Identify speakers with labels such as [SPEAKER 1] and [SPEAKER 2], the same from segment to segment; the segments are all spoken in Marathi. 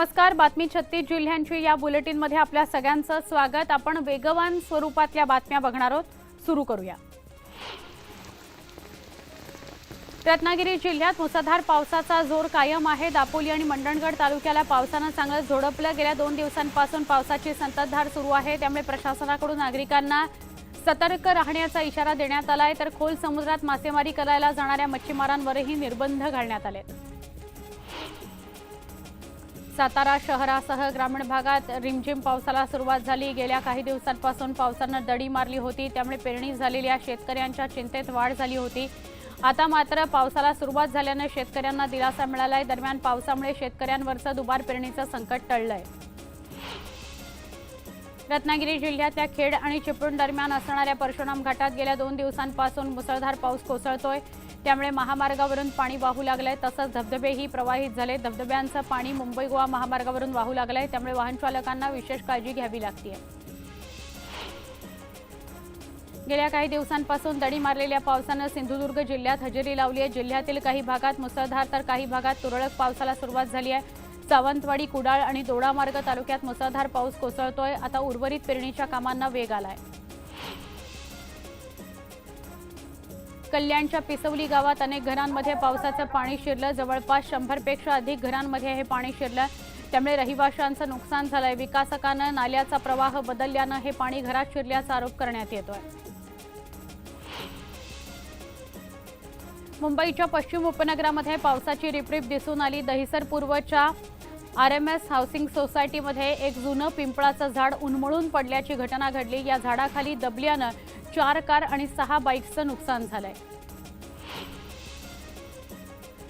[SPEAKER 1] नमस्कार बातमी छत्तीस जिल्ह्यांची या बुलेटिनमध्ये आपल्या सगळ्यांचं स्वागत. आपण वेगवान स्वरूपातल्या बातम्या बघणार आहोत. सुरू करूया. रत्नागिरी जिल्ह्यात मुसळधार पावसाचा जोर कायम आहे. दापोली आणि मंडणगड तालुक्याला पावसानं चांगलं झोडपलं. गेल्या दोन दिवसांपासून पावसाची संततधार सुरू आहे. त्यामुळे प्रशासनाकडून नागरिकांना सतर्क राहण्याचा इशारा देण्यात आला आहे तर खोल समुद्रात मासेमारी करायला जाणाऱ्या मच्छीमारांवरही निर्बंध घालण्यात आले. सातारा शहरासह ग्रामीण भागात रिमझिम पावसाला सुरुवात झाली. गेल्या काही दिवसांपासून पावसानं दडी मारली होती. त्यामुळे पेरणी झालेल्या शेतकऱ्यांच्या चिंतेत वाढ झाली होती. आता मात्र पावसाला सुरुवात झाल्यानं शेतकऱ्यांना दिलासा मिळालाय. दरम्यान पावसामुळे शेतकऱ्यांवरचं दुबार पेरणीचं संकट टळलंय. रत्नागिरी जिल्ह्यातल्या खेड आणि चिपळूण दरम्यान असणाऱ्या परशुराम घाटात गेल्या दोन दिवसांपासून मुसळधार पाऊस कोसळतोय. त्यामुळे महामार्गावरून पाणी वाहू लागलंय. तसंच धबधबेही प्रवाहित झाले. धबधब्यांचं पाणी मुंबई गोवा महामार्गावरून वाहू लागलंय. त्यामुळे वाहन चालकांना विशेष काळजी घ्यावी लागते गेल्या काही दिवसांपासून दडी मारलेल्या पावसानं सिंधुदुर्ग जिल्ह्यात हजेरी लावली आहे जिल्ह्यातील काही भागात मुसळधार तर काही भागात तुरळक पावसाला सुरुवात झाली आहे सावंतवाडी कुडाळ आणि दोडामार्ग तालुक्यात मुसळधार पाऊस कोसळतोय. आता उर्वरित पेरणीच्या कामांना वेग आलाय. कल्याणच्या पिसवली गावात अनेक घरांमध्ये पावसाचं पाणी शिरलं. जवळपास शंभरपेक्षा अधिक घरांमध्ये हे पाणी शिरलं. त्यामुळे रहिवाशांचं नुकसान झालंय. विकासकानं नाल्याचा प्रवाह बदलल्यानं हे पाणी घरात शिरल्याचा आरोप करण्यात येतोय. मुंबईच्या पश्चिम उपनगरामध्ये पावसाची रिपरिप दिसून आली. दहिसर पूर्वच्या आर एम एस हाऊसिंग सोसायटीमध्ये एक जुनं पिंपळाचं झाड उन्मळून पडल्याची घटना घडली. या झाडाखाली दबल्यानं चार कार आणि सहा बाईक्सचं नुकसान झालंय.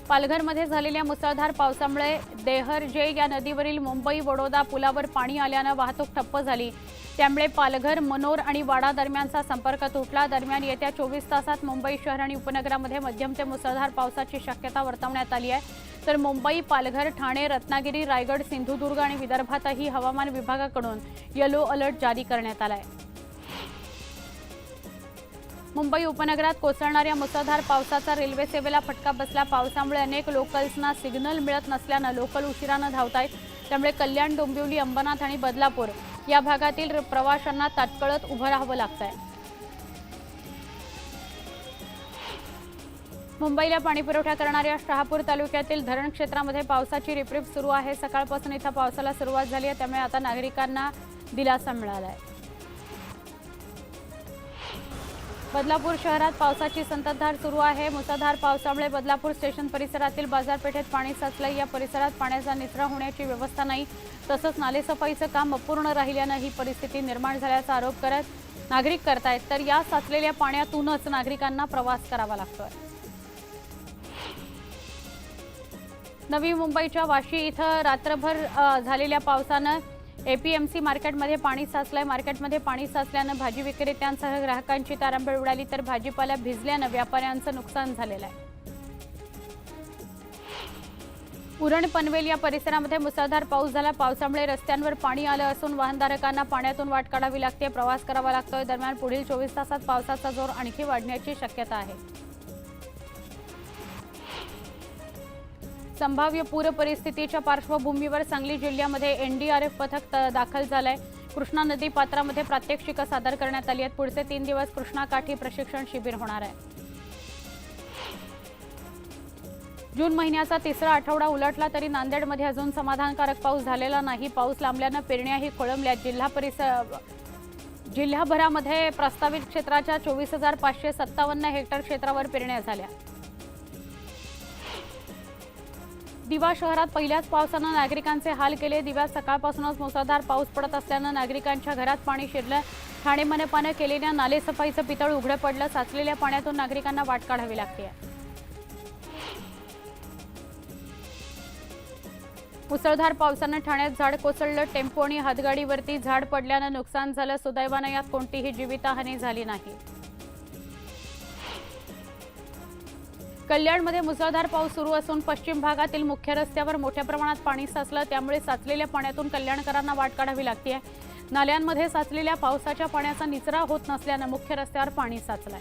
[SPEAKER 1] पालघरमध्ये झालेल्या मुसळधार पावसामुळे देहरजे या नदीवरील मुंबई वडोदा पुलावर पाणी आल्यानं वाहतूक ठप्प झाली. त्यामुळे पालघर मनोर आणि वाडा दरम्यानचा संपर्क तुटला. दरम्यान येत्या चोवीस तासात मुंबई शहर आणि उपनगरामध्ये मध्यम ते मुसळधार पावसाची शक्यता वर्तवण्यात आली आहे. तर मुंबई पालघर ठाणे रत्नागिरी रायगड सिंधुदुर्ग आणि विदर्भातही हवामान विभागाकडून येलो अलर्ट जारी करण्यात आला आहे मुंबई उपनगरात कोसळणाऱ्या मुसळधार पावसाचा रेल्वे सेवेला फटका बसला. पावसामुळे अनेक लोकल्सना सिग्नल मिळत नसल्यानं लोकल उशिरानं धावत आहेत त्यामुळे कल्याण डोंबिवली अंबरनाथ आणि बदलापूर या भागातील प्रवाशांना तात्कळत उभं राहावं लागतंय. मुंबईला पाणीपुरवठा करणाऱ्या शहापूर तालुक्यातील धरण क्षेत्रामध्ये पावसाची रिपरिप सुरू आहे. सकाळपासून इथं पावसाला सुरुवात झाली आहे. त्यामुळे आता नागरिकांना दिलासा मिळाला आहे बदलापूर शहरात पावसाची संततधार सुरू आहे. मुसळधार पावसामुळे बदलापूर स्टेशन परिसरातील बाजारपेठेत पाणी साचलंय. या परिसरात पाण्याचा निचरा होण्याची व्यवस्था नाही. तसंच नालेसफाईचं काम अपूर्ण राहिल्यानं ही परिस्थिती निर्माण झाल्याचा आरोप करत नागरिक करतायत. तर या साचलेल्या पाण्यातूनच नागरिकांना प्रवास करावा लागतोय. नवी मुंबईच्या वाशी इथं रात्रभर झालेल्या पावसानं एपीएमसी मार्केटमध्ये पाणी साचलंय. मार्केटमध्ये पाणी साचल्यानं भाजी विक्रेत्यांसह ग्राहकांची तारांबळ उडाली तर भाजीपाला भिजल्यानं व्यापाऱ्यांचं नुकसान झालेलं आहे. उरण पनवेल या परिसरामध्ये मुसळधार पाऊस झाला. पावसामुळे रस्त्यांवर पाणी आलं असून वाहनधारकांना पाण्यातून वाट काढावी लागते. प्रवास करावा लागतोय. दरम्यान पुढील चोवीस तासात पावसाचा जोर आणखी वाढण्याची शक्यता आहे. संभाव्य पूर परिस्थितीच्या पार्श्वभूमीवर सांगली जिल्ह्यामध्ये एनडीआरएफ पथक त- दाखल झालंय. कृष्णा नदी पात्रामध्ये प्रात्यक्षिकं सादर करण्यात आली आहेत. पुढचे तीन दिवस कृष्णाकाठी प्रशिक्षण शिबिर होणार आहे. जून महिन्याचा तिसरा आठवडा उलटला तरी नांदेडमध्ये अजून समाधानकारक पाऊस झालेला नाही. पाऊस लांबल्यानं पेरण्याही खोळंबल्या. जिल्हा परिसर जिल्हाभरामध्ये प्रस्तावित क्षेत्राच्या चोवीस हजार पाचशे सत्तावन्न हेक्टर क्षेत्रावर पेरण्या झाल्या. दिवा शहरात पहिल्याच पावसानं नागरिकांचे हाल केले. दिव्यात सकाळपासूनच मुसळधार पाऊस पडत असल्यानं नागरिकांच्या घरात पाणी शिरलं. ठाणे मनपानं केलेल्या नालेसफाईचं पितळ उघडं पडलं. साचलेल्या पाण्यातून नागरिकांना वाट काढावी लागते. मुसळधार पावसानं ठाण्यात झाड कोसळलं. टेम्पो आणि हातगाडीवरती झाड पडल्यानं नुकसान झालं. सुदैवानं यात कोणतीही जीवितहानी झाली नाही. कल्याणमध्ये मुसळधार पाऊस सुरू असून पश्चिम भागातील मुख्य रस्त्यावर मोठ्या प्रमाणात पाणी साचलं. त्यामुळे साचलेल्या पाण्यातून कल्याणकरांना वाट काढावी लागते नाल्यांमध्ये साचलेल्या पावसाच्या पाण्याचा निचरा होत नसल्यानं मुख्य रस्त्यावर पाणी साचलंय.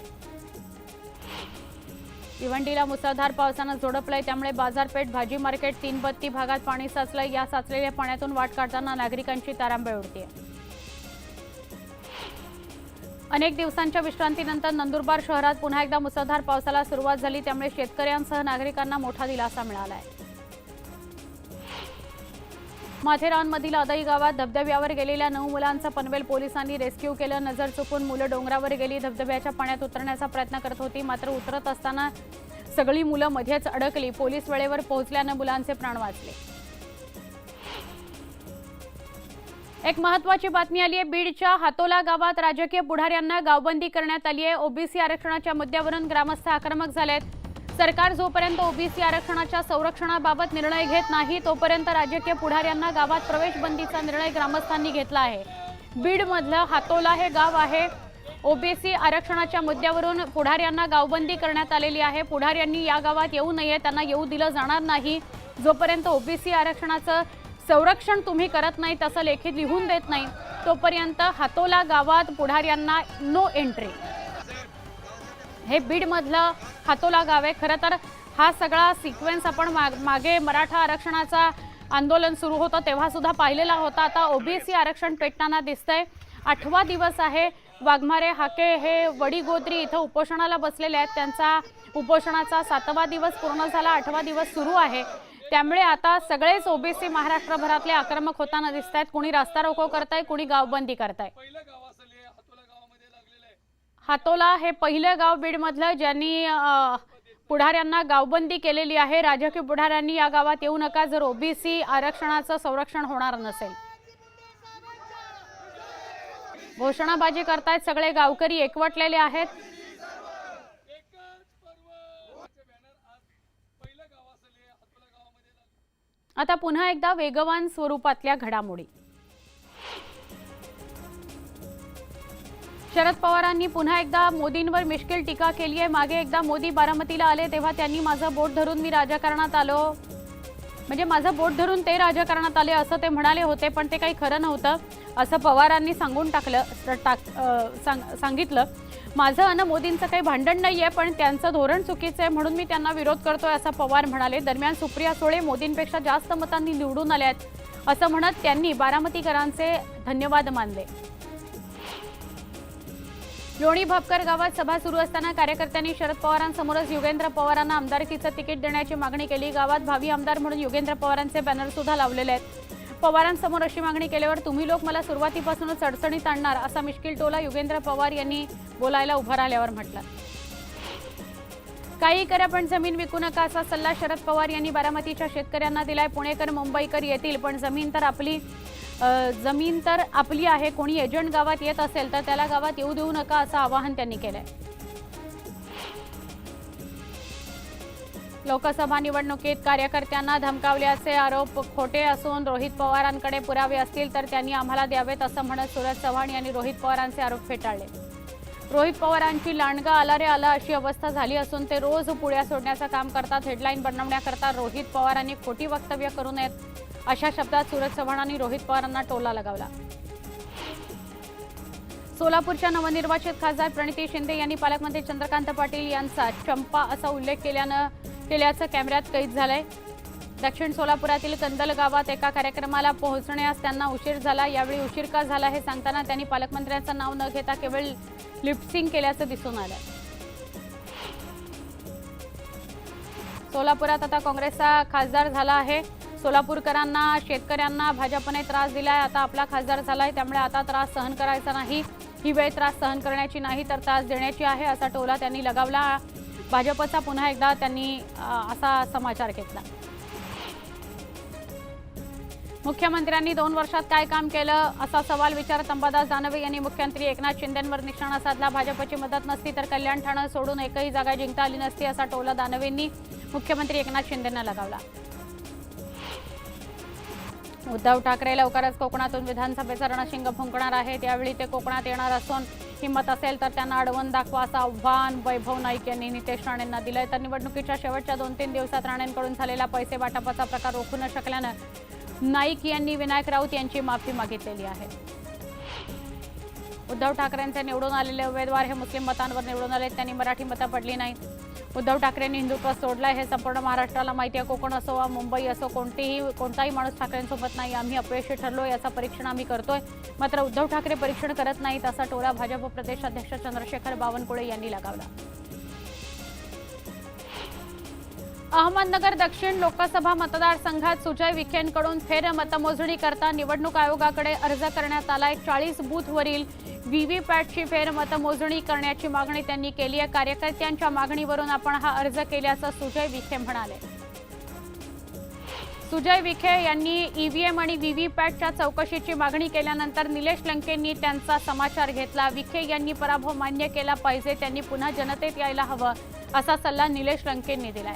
[SPEAKER 1] भिवंडीला मुसळधार पावसानं झोडपलंय. त्यामुळे बाजारपेठ भाजी मार्केट तीनबत्ती भागात पाणी साचलंय. या साचलेल्या पाण्यातून वाट काढताना नागरिकांची तारांबळ उडते अनेक दिवसांच्या विश्रांतीनंतर नंदुरबार शहरात पुन्हा एकदा मुसळधार पावसाला सुरुवात झाली त्यामुळे शेतकऱ्यांसह नागरिकांना मोठा दिलासा मिळाला आहे माथेरानमधील अदई गावात धबधब्यावर गेलेल्या नऊ मुलांचं पनवेल पोलिसांनी रेस्क्यू केलं. नजर चुकून मुलं डोंगरावर गेली. धबधब्याच्या पाण्यात उतरण्याचा प्रयत्न करत होती मात्र उतरत असताना सगळी मुलं मध्येच अडकली. पोलीस वेळेवर पोहोचल्यानं मुलांचे प्राण वाचले. एक महत्वाची बातमी आली आहे. बीडच्या हातोला गावात राजकीय पुढाऱ्यांना गावबंदी करण्यात आली आहे. ओबीसी आरक्षणाच्या मुद्द्यावरून ग्रामस्थ आक्रमक झालेत. सरकार जोपर्यंत ओबीसी आरक्षणाच्या संरक्षणाबाबत निर्णय घेत नाही तोपर्यंत राजकीय पुढाऱ्यांना गावात प्रवेश बंदीचा निर्णय ग्रामस्थांनी घेतला आहे. बीडमधलं हातोला हे गाव आहे. ओबीसी आरक्षणाच्या मुद्द्यावरून पुढाऱ्यांना गावबंदी करण्यात आलेली आहे. पुढाऱ्यांनी या गावात येऊ नये त्यांना येऊ दिलं जाणार नाही. जोपर्यंत ओबीसी आरक्षणाचं संरक्षण तुम्ही करत नाही तसं लेखी लिहून देत नाही. तोपर्यंत हातोला गावात पुढाऱ्यांना नो एंट्री हे बीडमधलं हातोला गाव आहे. खरं तर हा सगळा सिक्वेन्स आपण माग मागे मराठा आरक्षणाचा आंदोलन सुरू होतं तेव्हासुद्धा पाहिलेला होता. आता ओबीसी आरक्षण पेटताना दिसतंय. आठवा दिवस आहे. वाघमारे हाके हे वडीगोद्री इथं उपोषणाला बसलेले आहेत. त्यांचा उपोषणाचा सातवा दिवस पूर्ण झाला. आठवा दिवस सुरू आहे. त्यामुळे आता सगळेच ओबीसी महाराष्ट्रभरातले आक्रमक होताना दिसत आहेत कुणी रास्ता रोको करताय कुणी गावबंदी करताय. हातोला हे पहिलं गाव बीडमधलं ज्यांनी पुढाऱ्यांना गावबंदी केलेली आहे. राजकीय पुढाऱ्यांनी या गावात येऊ नका. जर ओबीसी आरक्षणाचं संरक्षण होणार नसेल. घोषणाबाजी करतायत सगळे गावकरी एकवटलेले आहेत. आता पुन्हा एकदा वेगवान स्वरूपातल्या घडामोडी. शरद पवारांनी पुन्हा एकदा मोदींवर मिश्किल टीका केली आहे. मागे एकदा मोदी बारामतीला आले तेव्हा त्यांनी माझं बोट धरून मी राजकारणात आलो. म्हणजे माझं बोट धरून ते राजकारणात आले असं ते म्हणाले होते पण ते काही खरं नव्हतं. असं पवारांनी सांगून टाकलं टाक सांग सांगितलं. माझं आणि मोदींचं काही भांडण नाही आहे पण त्यांचं धोरण चुकीचं आहे म्हणून मी त्यांना विरोध करतोय असं पवार म्हणाले. दरम्यान सुप्रिया सुळे मोदींपेक्षा जास्त मतांनी निवडून आल्या आहेत असं म्हणत त्यांनी बारामतीकरांचे धन्यवाद मानले. लोणी भापकर गावात सभा सुरू असताना कार्यकर्त्यांनी शरद पवारांसमोरच युगेंद्र पवारांना आमदारकीचं तिकीट देण्याची मागणी केली. गावात भावी आमदार म्हणून युगेंद्र पवारांचे बॅनर सुद्धा लावलेले आहेत. पवारांसमोर अशी मागणी केल्यावर तुम्ही लोक मला सुरुवातीपासूनच अडचणीत आणणार असा मिश्किल टोला युगेंद्र पवार यांनी बोलायला उभा राहिल्यावर म्हटलं. काही करा पण जमीन विकू नका असा सल्ला शरद पवार यांनी बारामतीच्या शेतकऱ्यांना दिलाय. पुणेकर मुंबईकर येतील पण जमीन तर आपली जमीन तर आपली आहे. कोणी एजंट गावात येत असेल तर त्याला गावात येऊ देऊ नका असं आवाहन त्यांनी केलंय. लोकसभा निवडणुकीत कार्यकर्त्यांना धमकावल्याचे आरोप खोटे असून रोहित पवारांकडे पुरावे असतील तर त्यांनी आम्हाला द्यावेत असं म्हणत सूरज चव्हाण यांनी रोहित पवारांचे आरोप फेटाळले. रोहित पवारांची लांडगा आला रे आला अशी अवस्था झाली असून ते रोज पुळ्या सोडण्याचं काम करतात हेडलाईन बनवण्याकरता रोहित पवारांनी खोटी वक्तव्य करू नयेत अशा शब्दात सूरज चव्हाणांनी रोहित पवारांना टोला लगावला. सोलापूरच्या नवनिर्वाचित खासदार प्रणिती शिंदे यांनी पालकमंत्री चंद्रकांत पाटील यांचा चंपा असा उल्लेख केल्यानं केल्याचं कॅमेऱ्यात कैद झालंय. दक्षिण सोलापुरातील कंदल गावात एका कार्यक्रमाला पोहोचण्यास त्यांना उशीर झाला. यावेळी उशीर का झाला हे सांगताना त्यांनी पालकमंत्र्यांचं नाव न घेता केवळ लिप्सिंग केल्याचं दिसून आलं. सोलापुरात आता काँग्रेसचा खासदार झाला आहे. सोलापूरकरांना शेतकऱ्यांना भाजपने त्रास दिलाय. आता आपला खासदार झालाय त्यामुळे आता त्रास सहन करायचा नाही. ही वेळ त्रास सहन करण्याची नाही तर त्रास देण्याची आहे असा टोला त्यांनी लगावला. भाजपचा पुन्हा एकदा त्यांनी असा समाचार घेतला. मुख्यमंत्र्यांनी दोन वर्षात काय काम केलं असा सवाल विचारत अंबादास दानवे यांनी मुख्यमंत्री एकनाथ शिंदेंवर निशाणा साधला. भाजपची मदत नसती तर कल्याण ठाणं सोडून एकही जागा जिंकता आली नसती असा टोला दानवेंनी मुख्यमंत्री एकनाथ शिंदेंना लगावला. उद्धव ठाकरे लवकरच कोकणातून विधानसभेचं रणशिंग फुंकणार आहेत. यावेळी ते कोकणात येणार असून हिंमत असेल तर त्यांना अडवून दाखवा असं आव्हान वैभव नाईक यांनी नितेश राणेंना दिलंय. तर निवडणुकीच्या शेवटच्या दोन तीन दिवसात राणेंकडून झालेला पैसे वाटपाचा प्रकार रोखू न शकल्यानं नाईक यांनी विनायक राऊत यांची माफी मागितलेली आहे. उद्धव ठाकरेंचे निवडून आलेले उमेदवार हे मुस्लिम मतांवर निवडून आले त्यांनी मराठी मतं पडली नाहीत. उद्धव ठाकरेंनी हिंदुत्व सोडलंय हे संपूर्ण महाराष्ट्राला माहिती आहे. कोकण असो वा मुंबई असो कोणतीही कोणताही माणूस ठाकरेंसोबत नाही. आम्ही अपयशी ठरलो याचं परीक्षण आम्ही करतोय. मात्र उद्धव ठाकरे परीक्षण करत नाहीत असा टोला भाजप प्रदेशाध्यक्ष चंद्रशेखर बावनकुळे यांनी लगावला. अहमदनगर दक्षिण लोकसभा मतदारसंघात सुजय विखेंकडून फेर मतमोजणी करता निवडणूक आयोगाकडे अर्ज करण्यात आलाय. चाळीस बूथवरील व्हीव्हीपॅटची फेरमतमोजणी करण्याची मागणी त्यांनी केली आहे. कार्यकर्त्यांच्या मागणीवरून आपण हा अर्ज केल्याचं सुजय विखे म्हणाले. सुजय विखे यांनी ईव्हीएम आणि व्हीव्हीपॅटच्या चौकशीची मागणी केल्यानंतर निलेश लंकेंनी त्यांचा समाचार घेतला. विखे यांनी पराभव मान्य केला पाहिजे. त्यांनी पुन्हा जनतेत यायला हवं असा सल्ला निलेश लंकेंनी दिलाय.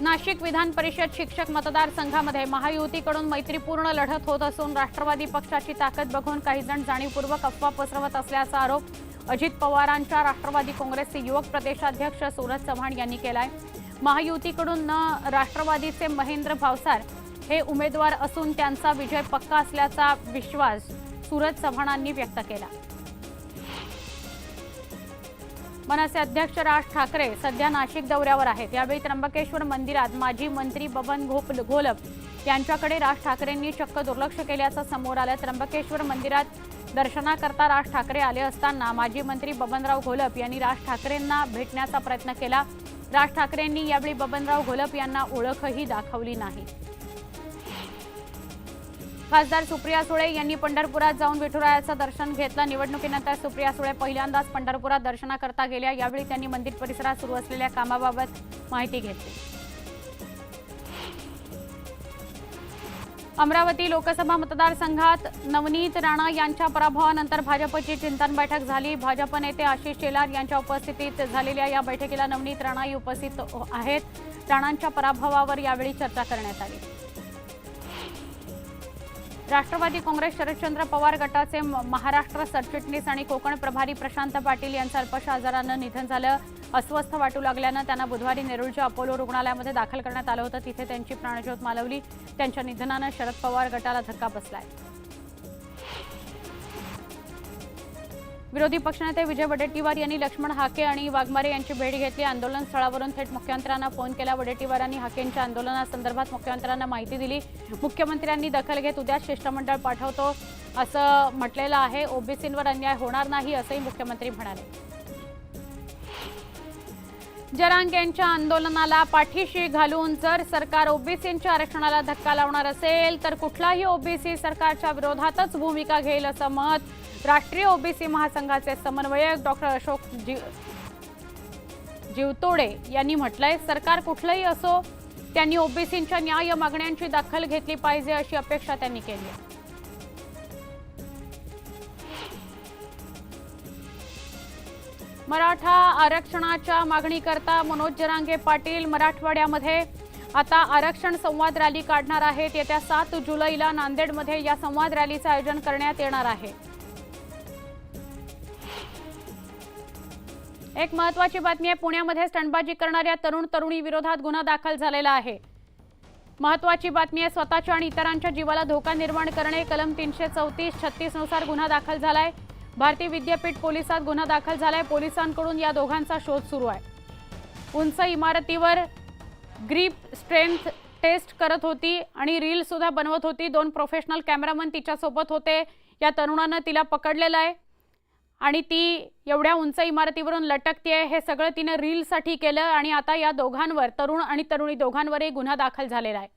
[SPEAKER 1] नाशिक विधान परिषद शिक्षक मतदारसंघामध्ये महायुतीकडून मैत्रीपूर्ण लढत होत असून राष्ट्रवादी पक्षाची ताकद बघून काही जण जाणीवपूर्वक अफवा पसरवत असल्याचा आरोप अजित पवारांच्या राष्ट्रवादी काँग्रेसचे युवक प्रदेशाध्यक्ष सूरज चव्हाण यांनी केलाय. महायुतीकडून न राष्ट्रवादीचे महेंद्र भावसार हे उमेदवार असून त्यांचा विजय पक्का असल्याचा विश्वास सूरज चव्हाणांनी व्यक्त केला. मनसे अध्यक्ष राज ठाकरे सध्या नाशिक दौऱ्यावर आहेत. यावेळी त्र्यंबकेश्वर मंदिरात माजी मंत्री बबन घोप घोलप यांच्याकडे राज ठाकरेंनी चक्क दुर्लक्ष केल्याचं समोर आलं. त्र्यंबकेश्वर मंदिरात दर्शनाकरता राज ठाकरे आले असताना माजी मंत्री बबनराव घोलप यांनी राज ठाकरेंना भेटण्याचा प्रयत्न केला. राज ठाकरेंनी यावेळी बबनराव घोलप यांना ओळखही दाखवली नाही. खासदार सुप्रिया सुळे यांनी पंढरपुरात जाऊन विठुरायाचं दर्शन घेतलं. निवडणुकीनंतर सुप्रिया सुळे पहिल्यांदाच पंढरपुरात दर्शनाकरता गेल्या. यावेळी त्यांनी मंदिर परिसरात सुरू असलेल्या कामाबाबत माहिती घेतली. अमरावती लोकसभा मतदारसंघात नवनीत राणा यांच्या पराभवानंतर भाजपची चिंतन बैठक झाली. भाजप नेते आशिष शेलार यांच्या उपस्थितीत झालेल्या या बैठकीला नवनीत राणाही उपस्थित आहेत. राणांच्या पराभवावर यावेळी चर्चा करण्यात आली. राष्ट्रवादी काँग्रेस शरदचंद्र पवार गटाचे महाराष्ट्र सरचिटणीस आणि कोकण प्रभारी प्रशांत पाटील यांचं अल्पशा आजारानं निधन झालं. अस्वस्थ वाटू लागल्यानं त्यांना बुधवारी नेरूळच्या अपोलो रुग्णालयामध्ये दाखल करण्यात आलं होतं. तिथे त्यांची प्राणज्योत मालवली. त्यांच्या निधनानं शरद पवार गटाला धक्का बसलाय. विरोधी पक्षनेते विजय वडेट्टीवार यांनी लक्ष्मण हाके आणि वाघमारे यांची भेट घेतली. आंदोलन स्थळावरून थेट मुख्यमंत्र्यांना फोन केला. वडेट्टीवारांनी हाकेंच्या आंदोलनासंदर्भात मुख्यमंत्र्यांना माहिती दिली. मुख्यमंत्र्यांनी दखल घेत उद्या शिष्टमंडळ पाठवतो असं म्हटलेलं आहे. ओबीसींवर अन्याय होणार नाही असंही मुख्यमंत्री म्हणाले. जरांगेंच्या आंदोलनाला पाठीशी घालून जर सरकार ओबीसींच्या आरक्षणाला धक्का लावणार असेल तर कुठलाही ओबीसी सरकारच्या विरोधातच भूमिका घेईल असं मत राष्ट्रीय ओबीसी महासंघाचे समन्वयक डॉक्टर अशोक जी जीवतोडे यांनी म्हटलंय सरकार कुठलंही असो त्यांनी ओबीसींच्या न्याय मागण्यांची दखल घेतली पाहिजे अशी अपेक्षा त्यांनी केली आहे. मराठा आरक्षणाच्या मागणीकरता मनोज जरांगे पाटील मराठवाड्यामध्ये आता आरक्षण संवाद रॅली काढणार आहेत. येत्या सात जुलैला नांदेडमध्ये या संवाद रॅलीचं आयोजन करण्यात येणार आहे. एक महत्वाची बातमी आहे पुण्यामध्ये स्टंटबाजी करणाऱ्या तरुण तरुणी विरोधात गुन्हा दाखल झालेला आहे. महत्वाची बातमी आहे स्वतःच्या आणि इतरांच्या जीवाला धोका निर्माण करणे कलम तीनशे चौतीस छत्तीसनुसार गुन्हा दाखल झालाय. भारतीय विद्यापीठ पोलिसात गुन्हा दाखल झालाय. पोलिसांकडून या दोघांचा शोध सुरू आहे. उंच इमारतीवर ग्रीप स्ट्रेंथ टेस्ट करत होती आणि रील सुद्धा बनवत होती. दोन प्रोफेशनल कॅमेरामन तिच्यासोबत होते. या तरुणानं तिला पकडलेलं आहे आणि ती एवढ्या उंच इमारतीवरून लटकते हे सगळं तिने रीलसाठी केलं आणि आता या दोघांवर तरुण आणि तरुणी दोघांवरही गुन्हा दाखल झालेला आहे.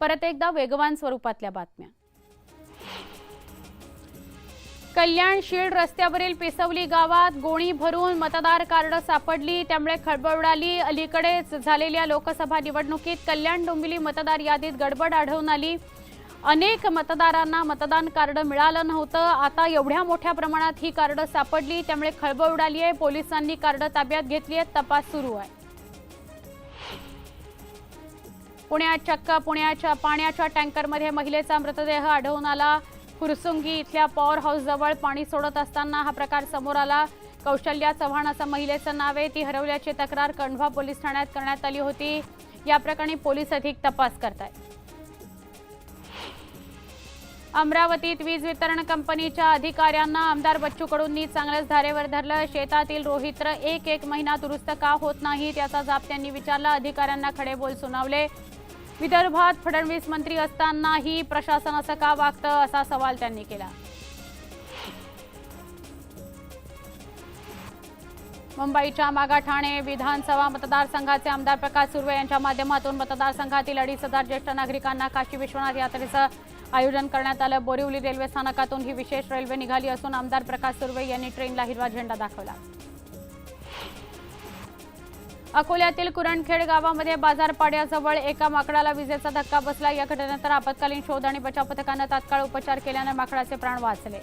[SPEAKER 1] परत एकदा वेगवान स्वरूपातल्या बातम्या. कल्याण शीड रस्त्यावरील पिसवली गावात गोणी भरून मतदार कार्ड सापडली त्यामुळे खळबळ उडाली. अलीकडेच झालेल्या लोकसभा निवडणुकीत कल्याण डोंबिवली मतदार यादीत गडबड आढळून आली. अनेक मतदारांना मतदान कार्ड मिळालं नव्हतं. आता एवढ्या मोठ्या प्रमाणात ही कार्ड सापडली त्यामुळे खळबळ उडाली आहे. पोलिसांनी कार्ड ताब्यात घेतली आहेत तपास सुरू आहे. पुण्यात चक्क पुण्याच्या पाण्याच्या टँकरमध्ये महिलेचा मृतदेह आढळून आला. फुरसुंगी इथल्या पॉवर हाऊसजवळ पाणी सोडत असताना हा प्रकार समोर आला. कौशल्या चव्हाण असं महिलेचं नाव आहे. ती हरवल्याची तक्रार कण्वा पोलीस ठाण्यात करण्यात आली होती. या प्रकरणी पोलीस अधिक तपास करतायत. अमरावतीत वीज वितरण कंपनीच्या अधिकाऱ्यांना आमदार बच्चू कडूंनी चांगलंच धारेवर धरलं. शेतातील रोहित्र एक एक महिना दुरुस्त का होत नाही त्याचा जाब त्यांनी विचारला. अधिकाऱ्यांना खडे बोल सुनावले. विदर्भात फडणवीस मंत्री असतानाही प्रशासन असं का वागतं असा सवाल त्यांनी केला. मुंबईच्या मागा ठाणे विधानसभा मतदारसंघाचे आमदार प्रकाश सुर्वे यांच्या माध्यमातून मतदारसंघातील अडीच हजार ज्येष्ठ नागरिकांना काशी विश्वनाथ यात्रेचं आयोजन करण्यात आलं. बोरिवली रेल्वे स्थानकातून ही विशेष रेल्वे निघाली असून आमदार प्रकाश सुर्वे यांनी ट्रेनला हिरवा झेंडा दाखवला. अकोल्यातील कुरणखेड गावामध्ये बाजारपाड्याजवळ एका माकडाला विजेचा धक्का बसला. या घटनेनंतर आपत्कालीन शोध आणि बचाव पथकानं तात्काळ उपचार केल्यानं माकडाचे प्राण वाचले.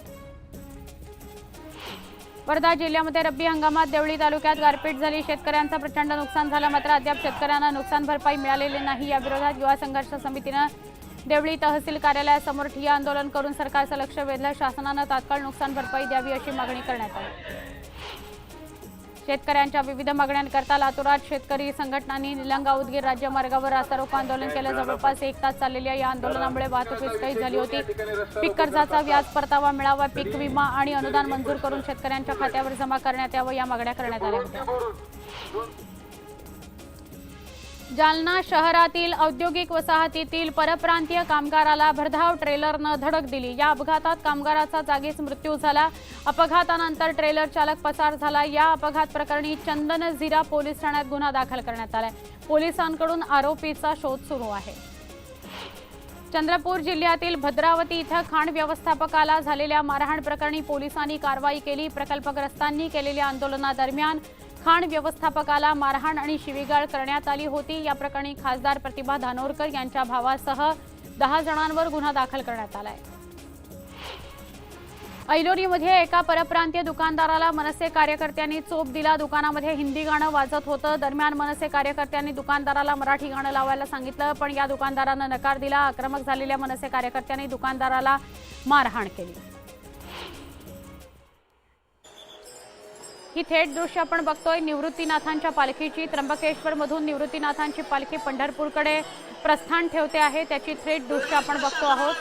[SPEAKER 1] वर्धा जिल्ह्यामध्ये रब्बी हंगामात देवळी तालुक्यात गारपीट झाली. शेतकऱ्यांचं प्रचंड नुकसान झालं मात्र अद्याप शेतकऱ्यांना नुकसान भरपाई मिळालेली नाही. या विरोधात युवा संघर्ष समितीनं देवळी तहसील कार्यालयासमोर ठिय्या आंदोलन करून सरकारचं लक्ष वेधलं. शासनानं तात्काळ नुकसान भरपाई द्यावी अशी मागणी करण्यात आली. शेतकऱ्यांच्या विविध मागण्यांकरता लातूरात शेतकरी संघटनांनी निलंगा उदगीर राज्यमार्गावर रास्तारोको आंदोलन केलं. जवळपास एक तास चाललेल्या या आंदोलनामुळे वाहतूक विस्कळीत झाली होती. पीक कर्जाचा व्याज परतावा मिळावा पीक विमा आणि अनुदान मंजूर करून शेतकऱ्यांच्या खात्यावर जमा करण्यात यावं या मागण्या करण्यात आल्या होत्या. जालना शहरातील औद्योगिक वसाहतीतील परप्रांतीय कामगाराला भरधाव ट्रेलरनं धडक दिली. या अपघातात कामगाराचा जागीच मृत्यू झाला. अपघातानंतर ट्रेलर चालक पसार झाला. या अपघात प्रकरणी चंदन झिरा पोलीस ठाण्यात गुन्हा दाखल करण्यात आलाय. पोलिसांकडून आरोपीचा शोध सुरू आहे. चंद्रपूर जिल्ह्यातील भद्रावती इथं खाण व्यवस्थापकाला झालेल्या मारहाण प्रकरणी पोलिसांनी कारवाई केली. प्रकल्पग्रस्तांनी केलेल्या आंदोलनादरम्यान खाण व्यवस्थापकाला मारहाण आणि शिवीगाळ करण्यात आली होती. या प्रकरणी खासदार प्रतिभा धानोरकर यांच्या भावासह दहा जणांवर गुन्हा दाखल करण्यात आलाय. ऐलोरीमध्ये एका परप्रांतीय दुकानदाराला मनसे कार्यकर्त्यांनी चोप दिला. दुकानामध्ये हिंदी गाणं वाजत होतं. दरम्यान मनसे कार्यकर्त्यांनी दुकानदाराला मराठी गाणं लावायला सांगितलं पण या दुकानदारानं नकार दिला. आक्रमक झालेल्या मनसे कार्यकर्त्यांनी दुकानदाराला मारहाण केली. ही थेट दृश्य आपण बघतोय. निवृत्तीनाथांच्या पालखीची त्र्यंबकेश्वर मधून निवृत्तीनाथांची पालखी पंढरपूरकडे प्रस्थान ठेवते आहे. त्याची थेट दृश्य आपण बघतो आहोत.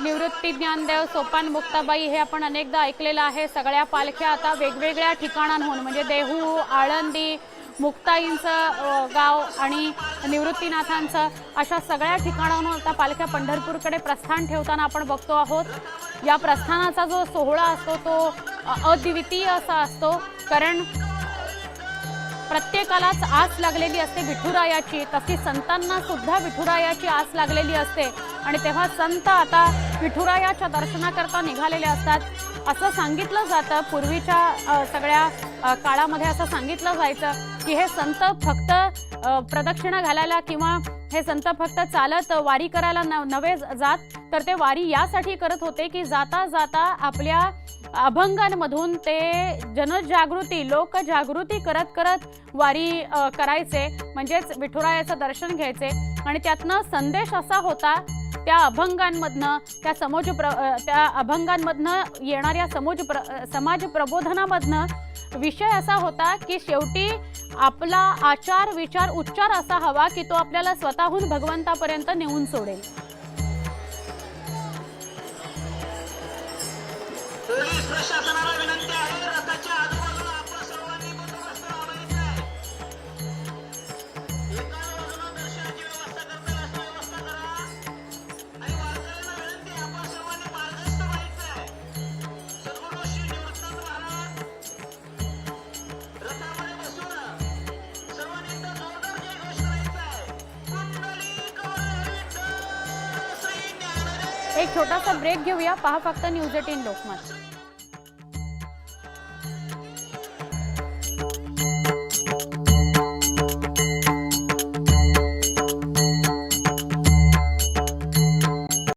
[SPEAKER 1] निवृत्ती ज्ञानदेव सोपान मुक्ताबाई हे आपण अनेकदा ऐकलेलं आहे. सगळ्या पालख्या आता वेगवेगळ्या ठिकाणांहून म्हणजे देहू आळंदी मुक्ताईंचं गाव आणि निवृत्तीनाथांचं अशा सगळ्या ठिकाणांहून आता पालख्या पंढरपूरकडे प्रस्थान ठेवताना आपण बघतो आहोत. या प्रस्थानाचा जो सोहळा असतो तो अद्वितीय असा असतो. कारण प्रत्येकालाच आस लागलेली असते विठुरायाची. तशी संतांना सुद्धा विठुरायाची आस लागलेली असते. आणि तेव्हा संत आता विठुरायाच्या दर्शनाकरता निघालेले असतात. असं सांगितलं जातं. पूर्वीच्या सगळ्या काळामध्ये असं सांगितलं जायचं. की हे संत फक्त प्रदक्षिणा घालायला किंवा हे संत फक्त चालत वारी करायला न- नव्हे जात तर ते वारी यासाठी करत होते की जाता जाता आपल्या अभंगांमधून ते जनजागृती लोकजागृती करत करत वारी करायचे. म्हणजेच विठुरायाचं दर्शन घ्यायचे. आणि त्यातनं संदेश असा होता त्या अभंगांमधनं त्या समोज प्र त्या अभंगांमधनं येणाऱ्या समोज प्र समाज प्रबोधनामधनं विषय असा होता की शेवटी आपला आचार विचार उच्चार असा हवा की तो आपल्याला स्वतःहून भगवंतापर्यंत नेऊन सोडेल.
[SPEAKER 2] पोलीस प्रशासनाला
[SPEAKER 1] एक छोटासा ब्रेक घेऊया. पहा फक्त न्यूज एटीन लोकमत.